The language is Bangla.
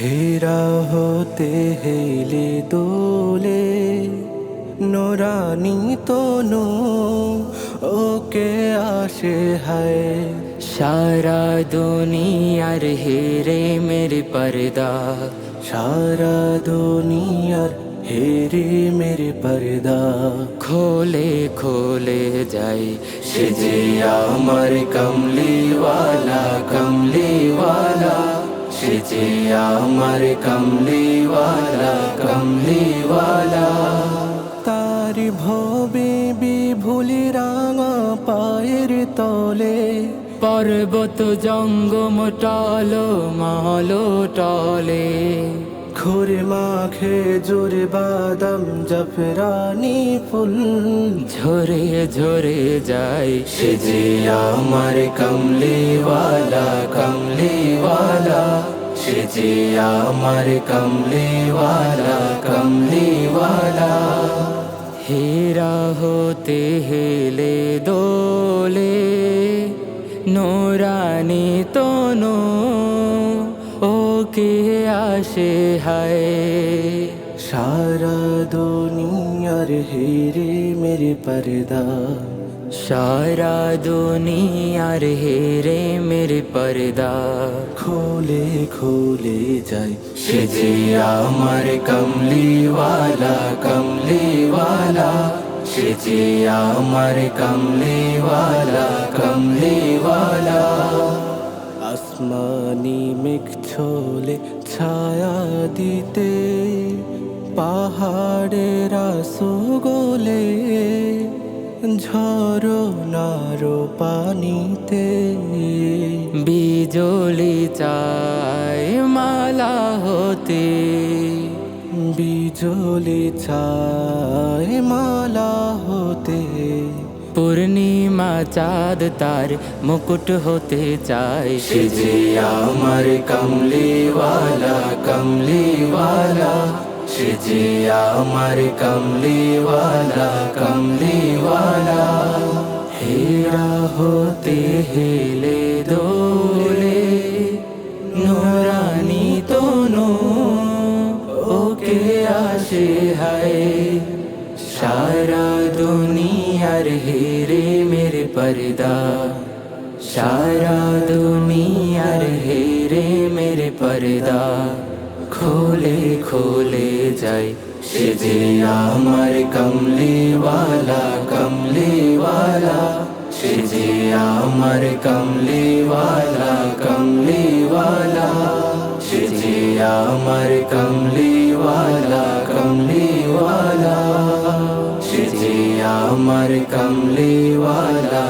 হীরা হতে হেলে দোলে, নোরানি তনু, ওকে আসে হায়। সারা দুনিয়ার হেরে মেরে পর্দা, সারা দুনিয়ার হেরে মেরে পর্দা। খোলে খোলে যাই সে যে আমার কমলিওয়ালা কমলিওয়ালা। যে আমার কমলিওয়ালা কমলিওয়ালা। তার ভবে বিভুলি রাঙা পায়ের তলে, পর্বত জঙ্গম টলো মালো টলে। মাখে জোরে বাদাম, জাফরানি ফুল। ঝরে ঝরে যাই সে যে আমার কমলিওয়ালা কমলিওয়ালা। যে আমার কমলিওয়ালা কমলিওয়ালা। হীরা হতে হেলে দোলে, নোরানি তনু, ওকে আসে হায়। সারা দুনিয়ার হেরে মেরে পর্দা। সারা দুনিয়ার হেরে মেরে পর্দা খোলে খোলে যায় সে যে আমার কমলিওয়ালা কমলিওয়ালা। সে যে আমার কমলিওয়ালা কমলিওয়ালা। আসমানি মেঘ ছোলে ছায়া দিতে, পাহাড়ের গোলে। ঝরো পানিতে, বিজলি চায় মালা হতে। বিজলি ছায় মালা হতে। পূর্ণিমা চাঁদ তার মুকুট হতে চায়। সে যে আমার কমলিওয়ালা কমলিওয়ালা। সে যে আমার কমলিওয়ালা কমলিওয়ালা। হেরা হতে হেলে দোলে, নোরানি তনু, ওকে আসে হায়। সারা দুনিয়ার হেরে মেরে পর্দা, সারা দুনিয়ার হেরে মেরে পর্দা। খোলে খোলে যায় সে যে আমার কমলিওয়ালা কমলিওয়ালা। সে যে আমার কমলিওয়ালা কমলিওয়ালা। সে যে আমার কমলিওয়ালা কমলিওয়ালা। সে যে আমার কমলিওয়ালা